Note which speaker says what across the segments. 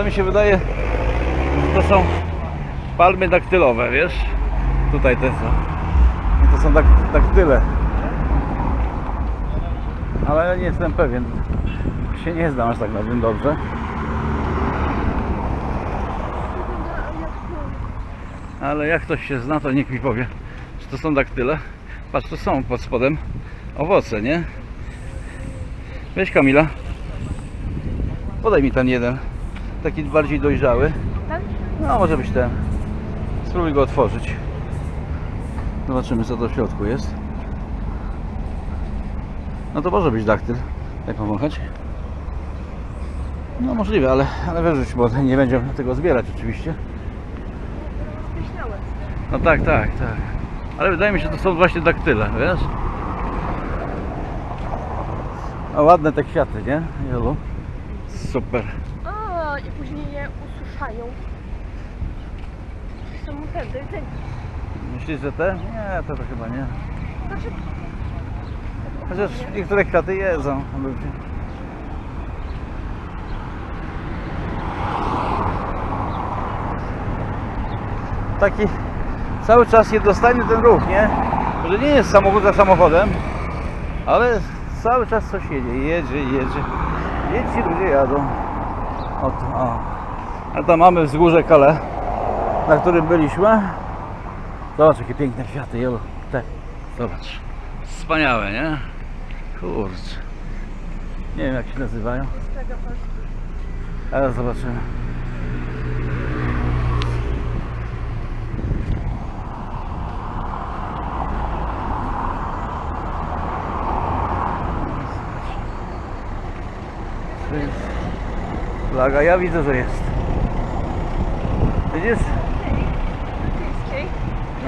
Speaker 1: To mi się wydaje, że to są palmy daktylowe, wiesz? Tutaj te są. I to są dak daktyle. Ale nie jestem pewien. Się nie znam aż tak na tym dobrze. Ale jak ktoś się zna, to niech mi powie, czy to są daktyle. Patrz, to są pod spodem owoce, nie? Weź Kamila. Podaj mi ten jeden. Taki bardziej dojrzały.
Speaker 2: Ten?
Speaker 1: No, może być ten. Spróbuj go otworzyć. Zobaczymy, co to w środku jest. No to może być daktyl. Jak pomachać? No możliwe, ale, ale wyrzuć, bo nie będziemy tego zbierać oczywiście. No tak, tak, tak. Ale wydaje mi się, że to są właśnie daktyle, wiesz? A ładne te kwiaty, nie? Jolu? Super.
Speaker 2: Wtedy, ten,
Speaker 1: Myślisz, że te? Nie, to, to chyba nie.
Speaker 2: znaczy,
Speaker 1: Chociaż niektóre kwiaty jedzą ludzie. Taki cały czas jednostajny ten ruch, nie? Że nie jest samochód za samochodem, ale cały czas coś jedzie, jedzie, jedzie. Jedzie, ludzie jadą. Oto, o. A tam mamy wzgórze Kale, na którym byliśmy. Zobacz, jakie piękne kwiaty, jelo. Te. Zobacz. Wspaniałe, nie? Kurczę. Nie wiem jak się nazywają. Ale zobaczymy. Flaga, ja widzę, że jest. Widzisz?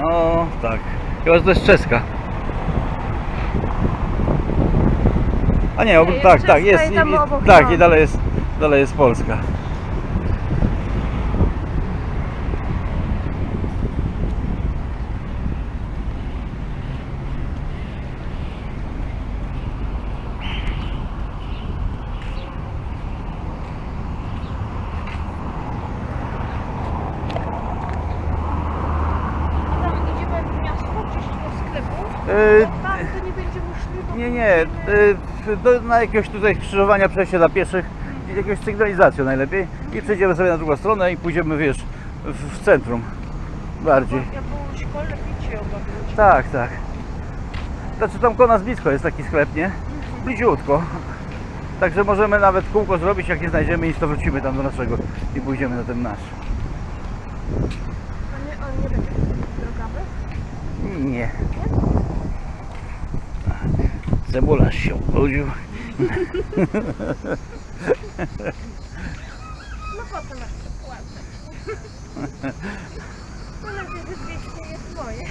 Speaker 1: No tak. Chyba, że to jest czeska. A nie, tak, tak, jest.
Speaker 2: i
Speaker 1: i, tak,
Speaker 2: ma.
Speaker 1: i dalej jest, dalej jest Polska.
Speaker 2: Tam idziemy w miasto, gdzieś do sklepu.
Speaker 1: Yy,
Speaker 2: Bo tam to nie będziemy szli, bo
Speaker 1: Nie, nie, y, do, na jakiegoś tutaj skrzyżowania przejścia dla pieszych, jakąś sygnalizacją najlepiej i przejdziemy sobie na drugą stronę i pójdziemy, wiesz, w, w centrum bardziej.
Speaker 2: Ja po szkole picie obawiam.
Speaker 1: Tak, tak. Znaczy tam koło nas blisko jest taki sklep, nie? Bliziutko. Także możemy nawet kółko zrobić, jak nie znajdziemy nic, to wrócimy tam do naszego i pójdziemy na ten nasz.
Speaker 2: A nie, on nie będzie drogowy?
Speaker 1: Nie. Cebularz się obudził.
Speaker 2: No po co masz to płacę? Że 200 jest moje.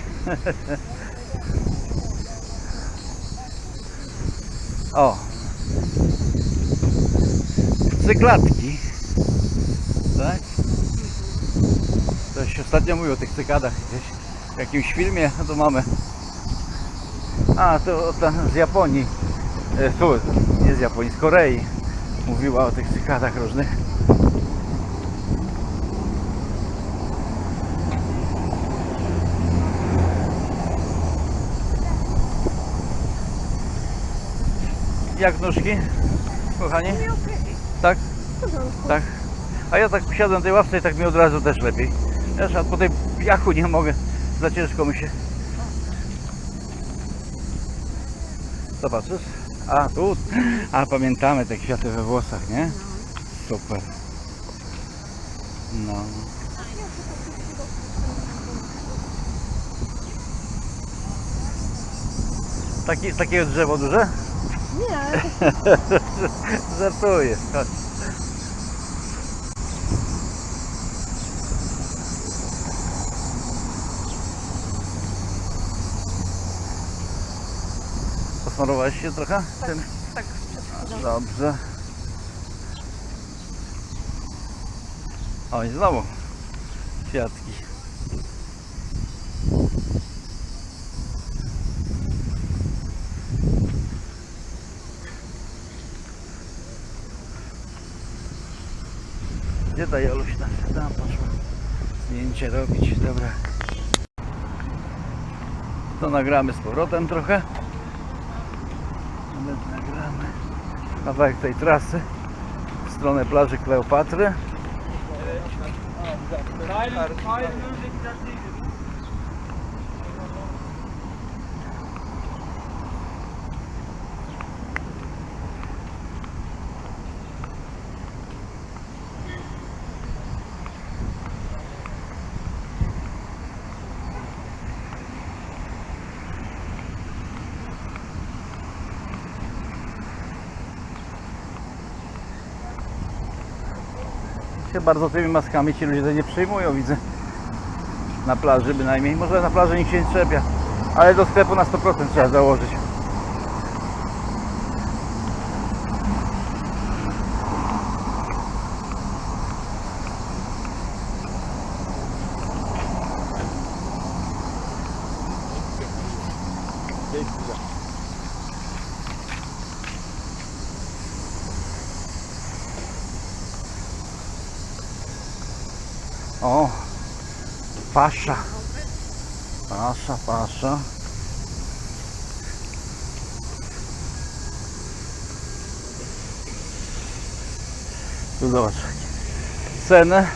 Speaker 1: O. Cyklatki. Tak? Ktoś ostatnio mówił o tych cykadach gdzieś w jakimś filmie, to mamy. A, to ta z Japonii. E, Tu, nie z Japonii, z Korei. Mówiła o tych cykadach różnych. Jak nóżki, kochani?
Speaker 2: Nie okej.
Speaker 1: Tak? Tak. A ja tak usiadłem na tej ławce i tak mi od razu też lepiej. Wiesz, a po tej piachu nie mogę. Za ciężko mi się. Zobaczysz? A tu. A pamiętamy te kwiaty we włosach, nie? Super. No. Taki, takiego drzewo duże?
Speaker 2: Nie,
Speaker 1: Żartuję. Chodź. Posmarowałeś się trochę?
Speaker 2: Tak chwilą.
Speaker 1: Dobrze. O i znowu kwiatki. Gdzie ta Joluś tam? Tam poszła. Zdjęcie robić, dobra. To nagramy z powrotem trochę. Nagramy kawałek tej trasy w stronę plaży Kleopatry. Się bardzo tymi maskami ci ludzie nie przyjmują, widzę. Na plaży bynajmniej. Może na plaży nikt się nie trzepia. Ale do sklepu na 100% trzeba założyć. O, pasza. Pasza, pasza. Tu zobacz. Ceny.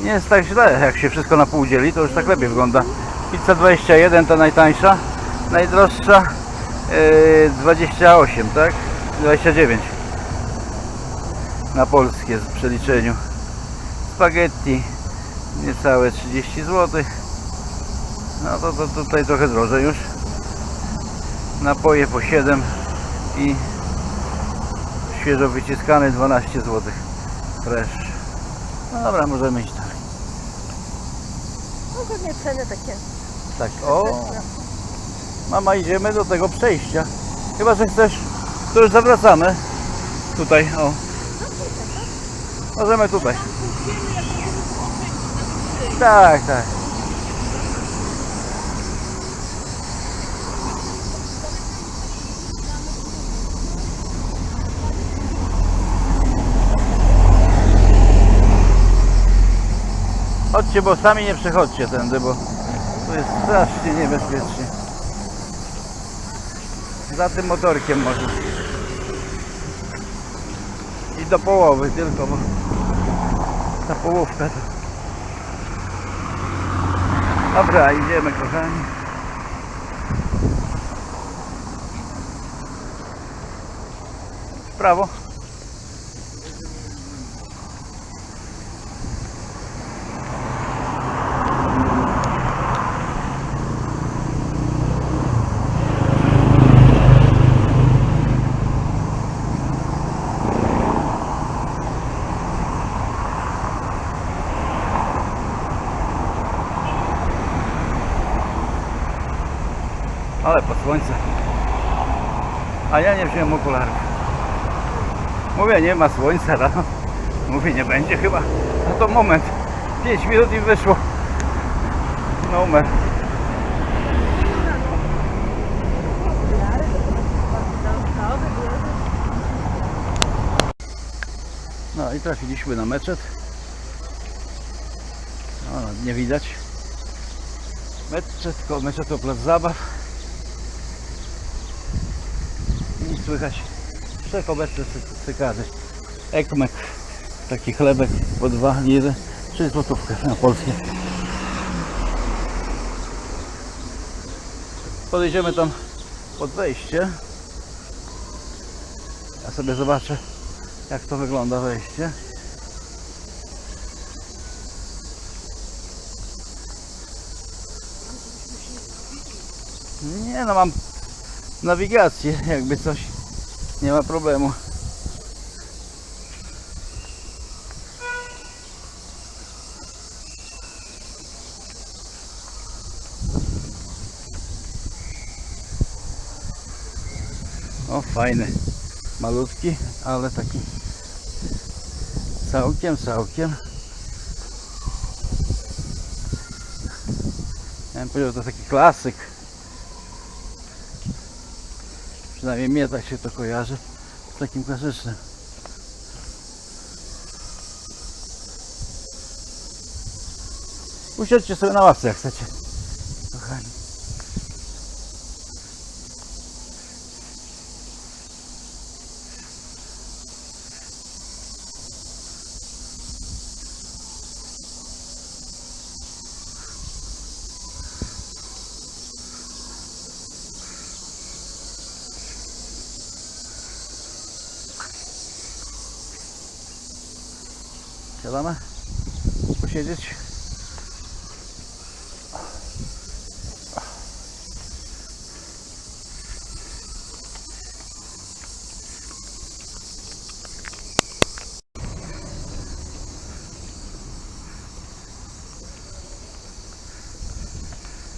Speaker 1: Nie jest tak źle, jak się wszystko na pół dzieli, to już tak lepiej wygląda. Pizza 21 ta najtańsza, najdroższa yy, 28, tak? 29 na polskie w przeliczeniu spaghetti niecałe 30 zł no to, to tutaj trochę drożej już. Napoje po 7 i świeżo wyciskane 12 zł fresh. No dobra możemy iść dalej.
Speaker 2: No ceny takie.
Speaker 1: tak o. Mama idziemy do tego przejścia. Chyba że chcesz to już zawracamy. Tutaj o. Możemy tutaj tak tak Chodźcie, bo sami nie przechodźcie tędy, bo to jest strasznie niebezpiecznie. Za tym motorkiem można. I do połowy tylko, bo ta połówka to... Dobra, idziemy kochani. W prawo. Ale po słońce. A ja nie wziąłem okularów. Mówię, nie ma słońca rano. Mówię, nie będzie chyba. No to moment. 5 minut i wyszło. Numer. No i trafiliśmy na meczet. O, nie widać. Meczet, meczet to plac zabaw. I słychać wszechobecne cy- cykady. Ekmek, taki chlebek po dwa liry, czy złotówkę na polskie. Podejdziemy tam pod wejście. Ja sobie zobaczę jak to wygląda wejście. Nie no, mam nawigację, jakby coś. Nie ma problemu. O, fajny. Malutki, ale taki całkiem, całkiem. Ja bym powiedział, to taki klasyk. Przynajmniej mnie tak się to kojarzy z takim klasycznym. Usiądźcie sobie na ławce jak chcecie. Siadamy? Posiedzieć?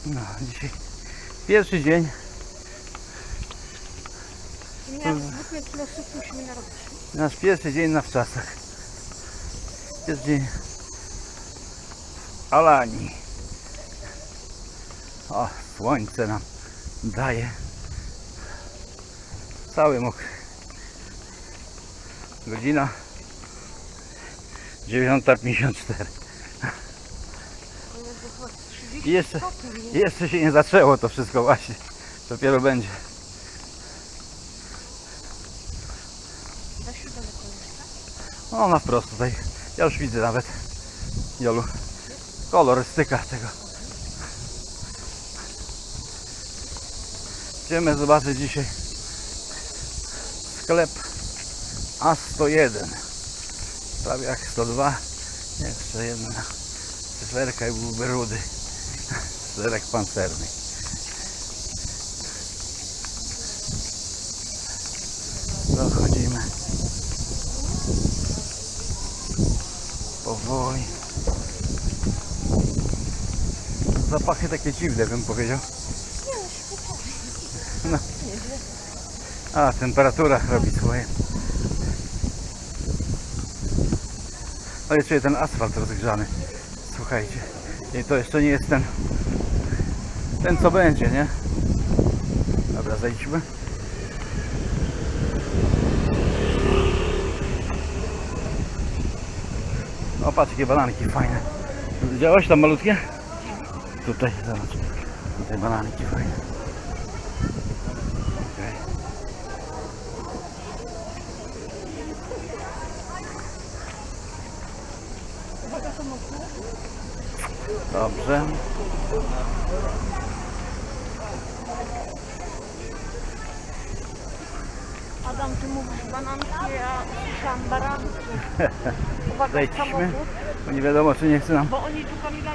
Speaker 1: No, dzisiaj pierwszy dzień. Nasz pierwszy dzień na wczasach. W Alanii. O, słońce nam daje. Cały mokry. Godzina 9.54. I jeszcze, jeszcze się nie zaczęło to wszystko właśnie. Dopiero będzie.
Speaker 2: Da się daleko jeszcze?
Speaker 1: O, na wprost tutaj. Ja już widzę nawet. Jolu. Kolorystyka tego. Idziemy zobaczyć dzisiaj sklep A101. Prawie jak 102. Jeszcze jedna cyferka i byłby rudy. Serek pancerny. Powoli. Zapachy takie dziwne bym powiedział. No. A, temperatura robi swoje. No i czuję ten asfalt rozgrzany. Słuchajcie. I to jeszcze nie jest ten ten co będzie, nie? Dobra, zejdźmy. O, patrz jakie bananki fajne. Widziałeś tam malutkie? Tutaj, zobacz. Tutaj bananki fajne. Okej. Dobrze.
Speaker 2: Adam, ty mówisz bananki, ja słyszałam baranki. Uwaga,
Speaker 1: Zejdźmy,
Speaker 2: samochód,
Speaker 1: bo nie wiadomo czy nie chce nam
Speaker 2: bo oni tu Kamila